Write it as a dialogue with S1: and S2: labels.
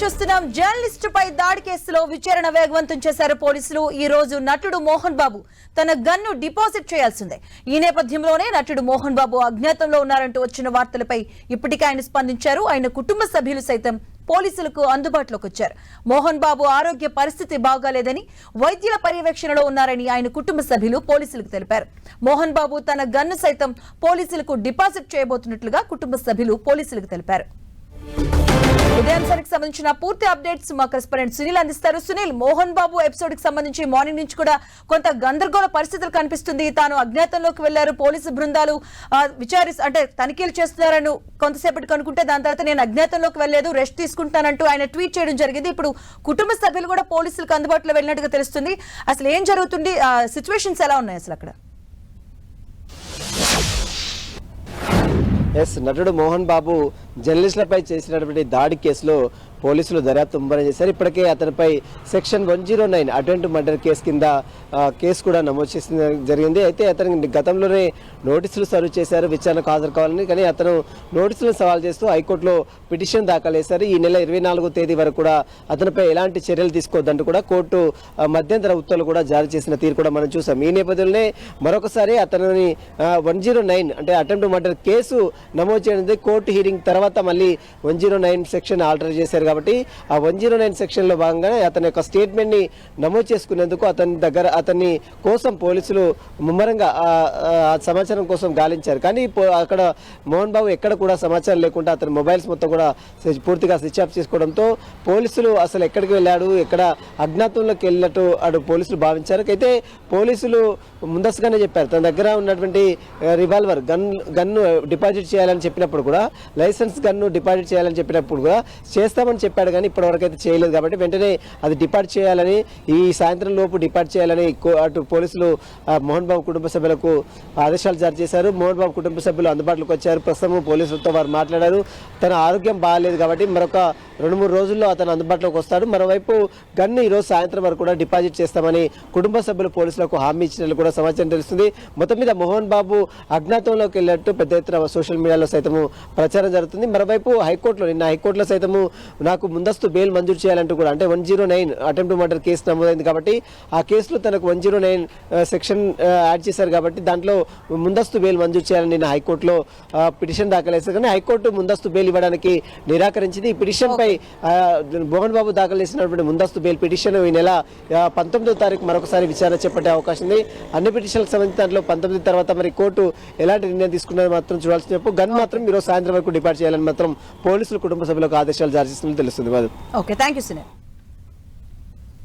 S1: చూస్తున్నాం. జర్నలిస్టు పై దాడి కేసులో విచారణ వేగవంతం చేశారు పోలీసులు. ఈ రోజు నటుడు మోహన్ బాబు తన గన్ను డిపాజిట్ చేయాల్సిందే. ఈ నేపథ్యంలోనే నటుడు మోహన్ బాబు అజ్ఞాతంలో ఉన్నారంటూ వచ్చిన వార్తలపై ఇప్పటికే ఆయన స్పందించారు. ఆయన కుటుంబ సభ్యులు సైతం పోలీసులకు అందుబాటులోకి వచ్చారు. మోహన్ బాబు ఆరోగ్య పరిస్థితి బాగాలేదని వైద్యుల పర్యవేక్షణలో ఉన్నారని ఆయన కుటుంబ సభ్యులు పోలీసులకు తెలిపారు. మోహన్ బాబు తన గన్ను సైతం పోలీసులకు డిపాజిట్ చేయబోతున్నట్లుగా కుటుంబ సభ్యులు పోలీసులకు తెలిపారు. ఇదే సంబంధించిన పూర్తి అప్డేట్స్ మా కరెస్పాండెంట్ సునీల్ అందిస్తారు. సునీల్ మోహన్ బాబు ఎపిసోడ్కి సంబంధించి మార్నింగ్ నుంచి కూడా కొంత గందరగోళ పరిస్థితులు కనిపిస్తుంది. తాను అజ్ఞాతంలోకి వెళ్ళారు పోలీసు బృందాలు విచారి అంటే తనిఖీలు చేస్తున్నారని కొంతసేపటి కనుకుంటే దాని తర్వాత నేను అజ్ఞాతంలోకి వెళ్ళేదు రెస్ట్ తీసుకుంటానంటూ ఆయన ట్వీట్ చేయడం జరిగింది. ఇప్పుడు కుటుంబ సభ్యులు కూడా పోలీసులకు అందుబాటులో వెళ్ళినట్టుగా తెలుస్తుంది. అసలు ఏం జరుగుతుంది? సిచ్యువేషన్స్ ఎలా ఉన్నాయి అసలు అక్కడ?
S2: ఎస్ నటుడు మోహన్ బాబు జర్నలిస్టులపై చేసినటువంటి దాడి కేసులో పోలీసులు దర్యాప్తు ముమ్మరం చేశారు. ఇప్పటికే అతనిపై section one zero nine attempt murder case కింద కేసు కూడా నమోదు చేసిన జరిగింది. అయితే అతనికి గతంలోనే నోటీసులు సర్వ్ చేశారు విచారణకు హాజరు కావాలని. కానీ అతను నోటీసులను సవాల్ చేస్తూ హైకోర్టులో పిటిషన్ దాఖలు చేశారు. ఈ నెల ఇరవై నాలుగో తేదీ వరకు కూడా అతనిపై ఎలాంటి చర్యలు తీసుకోవద్దంటూ కూడా కోర్టు మధ్యంతర ఉత్తర్వులు కూడా జారీ చేసిన తీరు కూడా మనం చూసాం. ఈ నేపథ్యంలోనే మరొకసారి అతనిని వన్ జీరో నైన్ అంటే అటెంప్ట్ మర్డర్ కేసు నమోదు చేయడం కోర్టు హీరింగ్ తర్వాత మళ్ళీ one zero nine section alter చేశారు కాబట్టి ఆ వన్ జీరో నైన్ సెక్షన్లో భాగంగానే అతని యొక్క స్టేట్మెంట్ని నమోదు చేసుకునేందుకు అతని దగ్గర అతన్ని కోసం పోలీసులు ముమ్మరంగా ఆ, సమాచారం కోసం గాలించారు. కానీ అక్కడ మోహన్ బాబు ఎక్కడ కూడా సమాచారం లేకుండా అతని మొబైల్స్ మొత్తం కూడా పూర్తిగా స్విచ్ ఆఫ్ చేసుకోవడంతో పోలీసులు అసలు ఎక్కడికి వెళ్ళాడు ఎక్కడ అజ్ఞాతంలోకి వెళ్ళినట్టు అటు పోలీసులు భావించారు. అయితే పోలీసులు ముందస్తుగానే చెప్పారు తన దగ్గర ఉన్నటువంటి రివాల్వర్ గన్ గన్ను డిపాజిట్ చేయాలని చెప్పినప్పుడు కూడా లైసెన్స్ గన్ను డిపాజిట్ చేయాలని చెప్పినప్పుడు కూడా చేస్తామని చెప్పాడు కానీ ఇప్పటివరకు అయితే చేయలేదు కాబట్టి వెంటనే అది డిపార్ట్ చేయాలని ఈ సాయంత్రం లోపు డిపార్ట్ చేయాలని అటు పోలీసులు మోహన్ బాబు కుటుంబ సభ్యులకు ఆదేశాలు జారీ చేశారు. మోహన్ బాబు కుటుంబ సభ్యులు అందుబాటులోకి వచ్చారు. ప్రస్తుతం పోలీసులతో వారు మాట్లాడారు. తన ఆరోగ్యం బాగాలేదు కాబట్టి మరొక రెండు మూడు రోజుల్లో అతను అందుబాటులోకి వస్తాడు. మరోవైపు గన్ను ఈరోజు సాయంత్రం వరకు కూడా డిపాజిట్ చేస్తామని కుటుంబ సభ్యులు పోలీసులకు హామీ ఇచ్చినట్లు కూడా సమాచారం తెలుస్తుంది. మొత్తం మీద మోహన్ బాబు అజ్ఞాతంలోకి వెళ్ళినట్టు పెద్ద ఎత్తున సోషల్ మీడియాలో సైతము ప్రచారం జరుగుతుంది. మరోవైపు హైకోర్టులో నిన్న హైకోర్టులో సైతము నాకు ముందస్తు బెయిల్ మంజూరు చేయాలంటూ కూడా అంటే one zero nine attempt murder case నమోదైంది కాబట్టి ఆ కేసులో తనకు one zero nine section add చేశారు కాబట్టి దాంట్లో ముందస్తు బెయిల్ మంజూరు చేయాలని నిన్న హైకోర్టులో పిటిషన్ దాఖలు చేశారు కానీ హైకోర్టు ముందస్తు బెయిల్ ఇవ్వడానికి నిరాకరించింది. ఈ పిటిషన్ పై మోహన్ బాబు దాఖలు చేసినటువంటి ముందస్తు బెయిల్ పిటిషన్ ఈ నెల పంతొమ్మిదో తారీఖు మరొకసారి విచారణ చేపట్టే అవకాశం ఉంది. అన్ని పిటిషన్లకు సంబంధించి దాంట్లో పంతొమ్మిది తర్వాత మరి కోర్టు ఎలాంటి నిర్ణయం తీసుకున్నది మాత్రం చూడాల్సిన చెప్పు గన్ మాత్రం ఈరోజు సాయంత్రం వరకు డిపార్ట్ చేయాలని మాత్రం పోలీసులు కుటుంబ సభ్యులకు ఆదేశాలు జారీ చేస్తున్నట్టు తెలుస్తుంది Madhav
S1: okay thank you Sunil